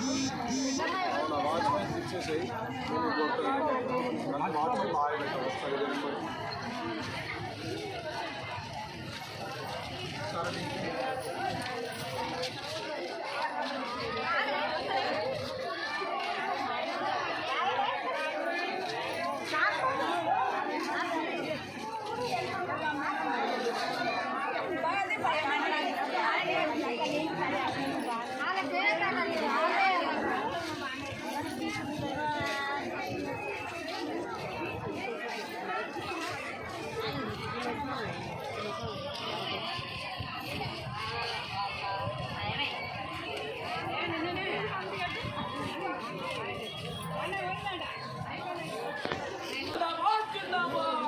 BJP జిందాబాద్ జిందాబాద్ BJP జిందాబాద్ జిందాబాద్ బీజేపీ జిందాబాద్